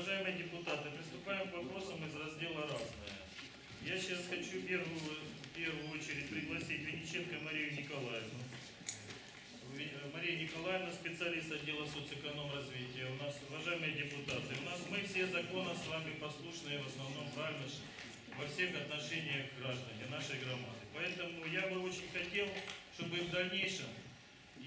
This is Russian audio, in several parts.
Уважаемые депутаты, приступаем к вопросам из раздела «Разное». Я сейчас хочу в первую, первую очередь пригласить Вениченко Марию Николаевну. Мария Николаевна, специалист отдела соцэкономразвития. У нас, уважаемые депутаты, у нас мы все законы с вами послушные, в основном правильно во всех отношениях граждане нашей громады. Поэтому я бы очень хотел, чтобы в дальнейшем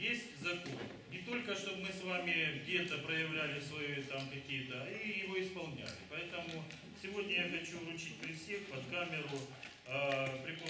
есть закон. Не только, чтобы мы с вами где-то проявляли свои там какие-то, а и его исполняли. Поэтому сегодня я хочу вручить при всех под камеру а, э, препод...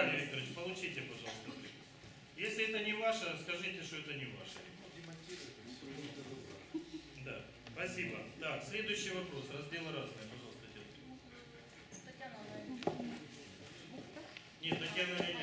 Виталий Викторович, получите, пожалуйста. Если это не ваше, скажите, что это не ваше. Да, спасибо. Так, следующий вопрос, раздел разные, пожалуйста. Татьяна Нет, Татьяна Леонидовна.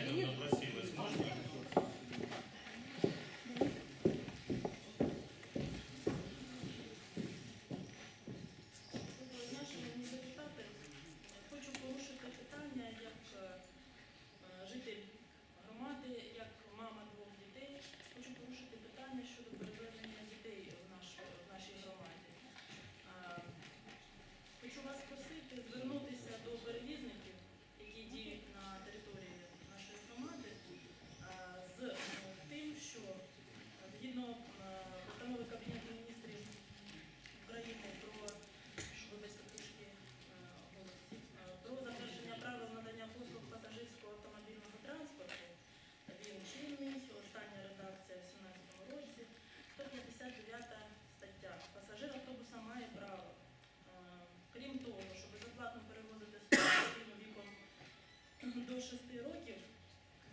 до 6 років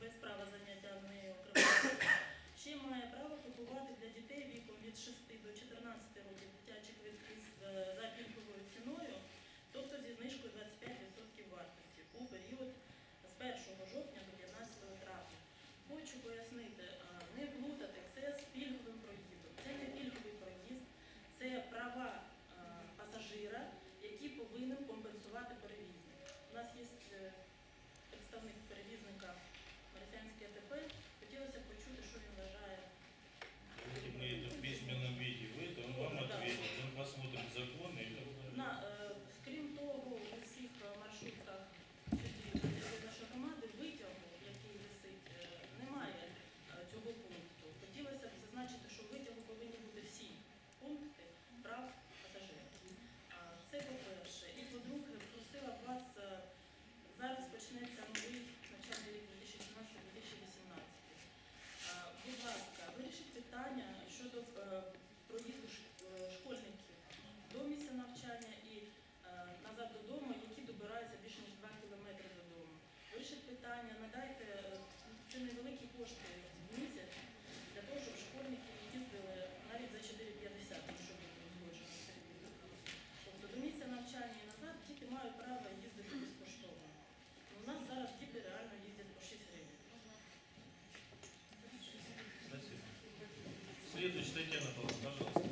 без права заняття нею окремою, ще має право купувати для дітей віком від 6 до 14 років дитячі квитки за пів представник перевізника Марифянське АТП. Хотілося почути, що він вважає. Если мы это в то он вам ответит. Он посмотрит законы. питання, надайте це невеликі кошти в місяць для того, щоб школьники їздили навіть за 4,50, якщо буде узгоджено. Тобто до місця навчання і назад діти мають право їздити безкоштовно. У нас зараз діти реально їздять по 6 гривень. Следующая тема, пожалуйста.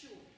sure.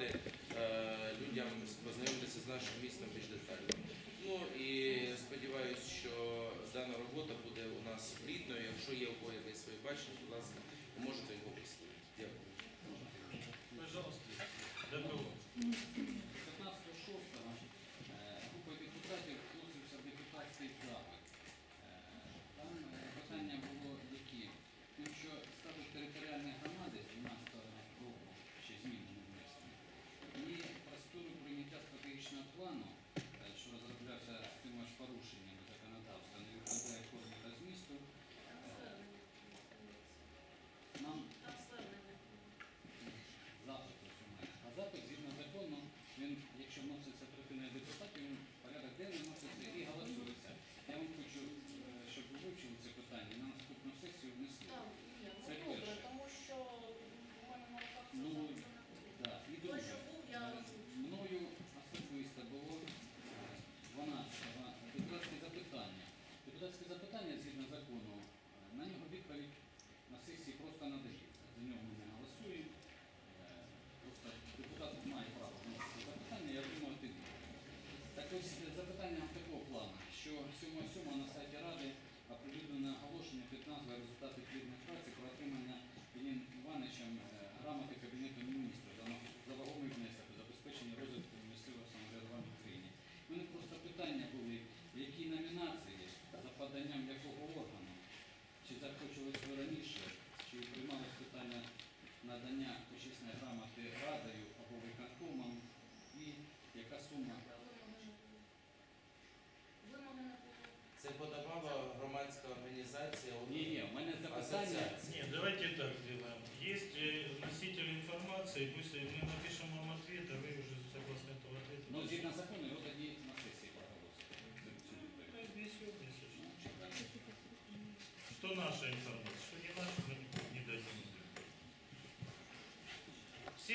Пропонувати е, людям познайомитися з нашим містом більш детально. Ну і сподіваюся, що дана робота буде у нас плідною. Якщо є у кого якесь своє бачення, будь ласка, можете його висловити. Дякую. Пожалуйста. До кого? 15.06 групою депутатів вносився депутатський запит. Е, Там е, питання було які? Тим, що статус територіальної громади з 12 року ще зміни не внесені. І процедуру прийняття стратегічного плану, е, що розроблявся з цим аж порушенням законодавства, не відповідає формі та змісту. Е, Нам Там звернення. запит ось у мене. А запит згідно закону, він, якщо вноситься третиною депутатів, він в порядок денний вноситься і голосується. Я вам хочу, е, щоб ви вивчили це питання, на наступну сесію внесли. Там, ні, ну Це добре, перше. тому що у мене на руках це Ну, запит. Да. І Той, друге, що був, я озвучу. мною особисто було е, 12 депутатське запитання. Депутатське запитання згідно закону, е, на нього відповідь на сесії просто надається. За нього ми не голосуємо. Е, Просто депутат має право вносити запитання, я думаю, ти. Так ось е, запитання такого плану, що 7.7 на сайті Ради оприлюднено оголошення під назвою результати плідної праці про отримання Іллін Івановичем е, грамоти Кабінету на- за вагомий внесок у забезпечення розвитку місцевого самоврядування в Україні. У мене просто питання були, які номінації за поданням якого органу,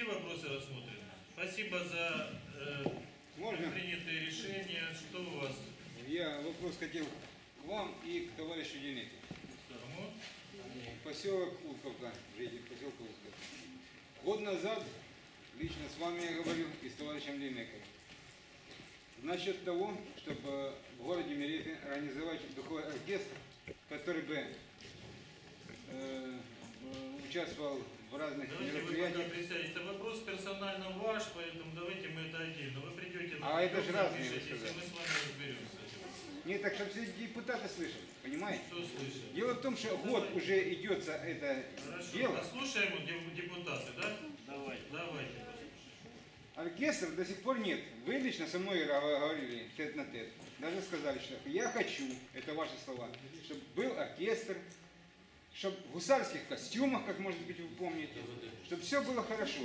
вопросы рассмотрены. Спасибо за э, Можно? принятые решения. Что у вас? Я вопрос хотел к вам и к товарищу Денеке. Кому? Поселок Утковка, житель поселка Утковка. Год назад лично с вами я говорил и с товарищем Денекой. Насчет того, чтобы в городе Мерефе организовать духовой оркестр, который бы э, э, участвовал в разных Давайте вы пока мероприятиях. присядете. Это вопрос персонально ваш, поэтому давайте мы это отдельно. Вы придете на А это же разные, вы запишитесь, и сказали. мы с вами разберемся. Нет, так чтобы все депутаты слышали, понимаете? Что слышали? Дело в том, что год уже идет это Хорошо. дело. Послушаем деп- депутаты, да? Давайте. Давайте. Оркестра до сих пор нет. Вы лично со мной говорили тет на тет. Даже сказали, что я хочу, это ваши слова, чтобы был оркестр, чтобы в гусарских костюмах, как может быть вы помните, чтобы все было хорошо.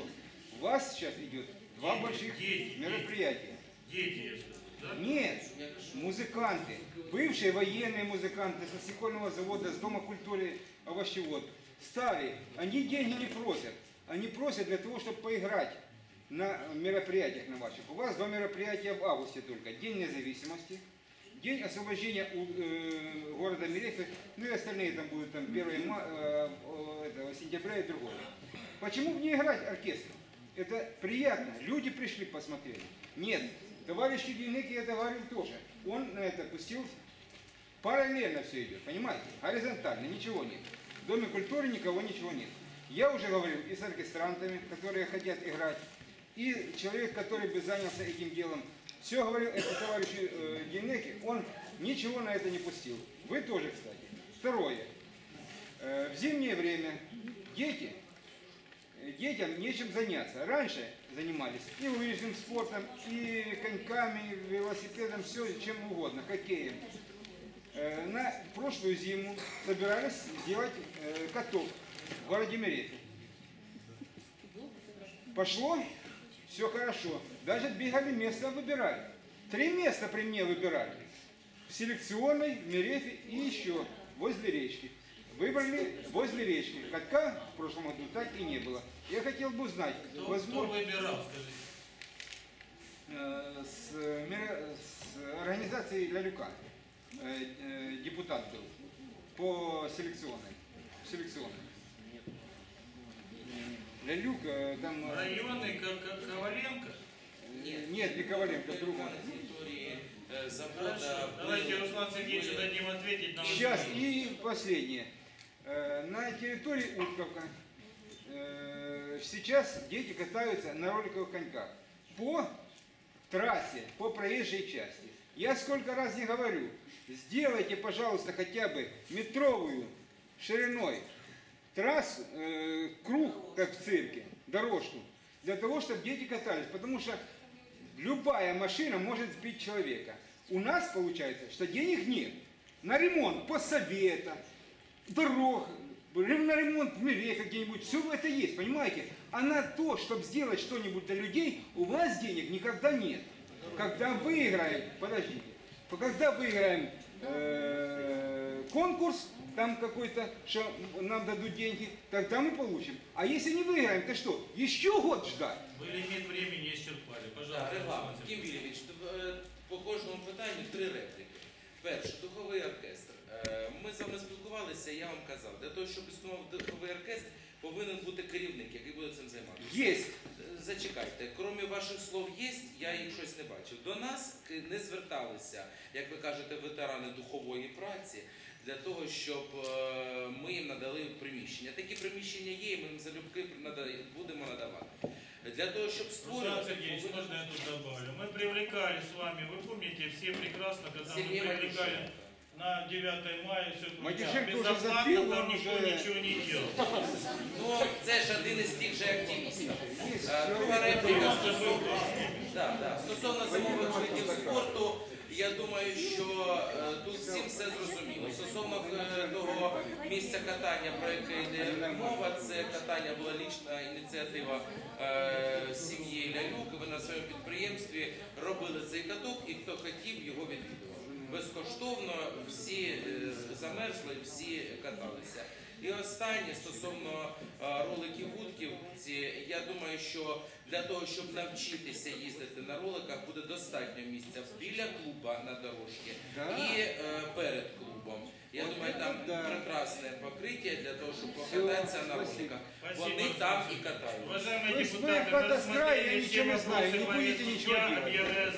У вас сейчас идет два Дети, больших дети, мероприятия. Дети, да? Нет, музыканты, бывшие военные музыканты со стекольного завода, с Дома культуры овощевод, старые, они деньги не просят. Они просят для того, чтобы поиграть на мероприятиях на ваших. У вас два мероприятия в августе только. День независимости, день освобождения у, э, города Мерефи, ну и остальные там будут там 1 ма- э, э, этого, сентября и другое. Почему не играть оркестр? Это приятно. Люди пришли, посмотрели. Нет, товарищ Юдинеки это говорил тоже. Он на это пустил параллельно все идет, понимаете? Горизонтально, ничего нет. В Доме культуры никого ничего нет. Я уже говорил и с оркестрантами, которые хотят играть, и человек, который бы занялся этим делом. Все говорил это товарищу э, Генеке, он ничего на это не пустил. Вы тоже, кстати. Второе. Э, в зимнее время дети, э, детям нечем заняться. Раньше занимались и лыжным спортом, и коньками, и велосипедом, все чем угодно, хоккеем. Э, на прошлую зиму собирались сделать э, каток в городе Мерефе. Пошло, все хорошо. Даже бегали, место выбирали. Три места при мне выбирали. В селекционной, в Мерефе и еще возле речки. выбрали возле речки. Катка в прошлом году так и не было. Я хотел бы узнать, Кто, кто возможно, выбирал, скажите? э, с, с организацией Лялюка э, э, депутат был по селекционной. селекционной. Лялюк, там... Районный Коваленко? Нет, нет, не Коваленко, другой. Давайте Руслан Сергеевичу дадим ответить на Сейчас, и последнее. Э, На территории Утковка э, сейчас дети катаются на роликовых коньках по трассе, по проезжей части. Я сколько раз не говорю, сделайте, пожалуйста, хотя бы метровую шириной трассу, э, круг, как в цирке, дорожку, для того, чтобы дети катались. Потому что любая машина может сбить человека. У нас получается, что денег нет. На ремонт постсовета, дорог, на ремонт в мире где-нибудь, все это есть, понимаете? А на то, чтобы сделать что-нибудь для людей, у вас денег никогда нет. Когда выиграем, подождите, когда выиграем э, конкурс, там какой-то, что нам дадут деньги, тогда мы получим. А если не выиграем, то что, еще год ждать? Вы лимит времени исчерпали. Так, Пожалуйста, регламент. Руслан Кім Сергеевич. Вілєвич, т- е, по кожному питанню три репліки. Перше, духовий оркестр. Е, Ми з вами спілкувалися, я вам казав, для того, щоб існував духовий оркестр, повинен бути керівник, який буде цим займатися. Есть. Е, Зачекайте, крім ваших слов є, я їх щось не бачив. До нас к- не зверталися, як ви кажете, ветерани духової праці для того, щоб е, ми їм надали приміщення. Такі приміщення є, і ми їм залюбки нада- будемо надавати. Для того, щоб Руслан створювати, Сергеевич, повинен- можно я тут добавлю? Мы привлекали с вами, вы помните, все прекрасно, когда мы Сергей привлекали Матюшенко. на 9 мая, все Матюшенко уже безоплатно, запил, там он никто уже- ничего не делал. Ну, це ж один із тих же активістів. Есть Е, Друга человек, репліка Просто был стосовно, да, да, стосовно зимових видів спорту, я думаю, що е, тут всім все зрозуміло. Стосовно е, того місця катання, про яке йде мова, це катання була лічна ініціатива е, сім'ї Лялюк. Ви на своєму підприємстві робили цей каток, і хто хотів, його відвідував. Безкоштовно всі замерзли, всі каталися. І останнє стосовно роликів вудківці, я думаю, що для того, щоб навчитися їздити на роликах, буде достатньо місця біля клуба на дорожці і е, перед клубом. Я думаю, там прекрасне покриття для того, щоб покататися на роликах. Вони там і катаються. Уважаемые Вы ж депутаты, я рассмотрели не знаю, не будете ничего повестки дня, делать. объявляю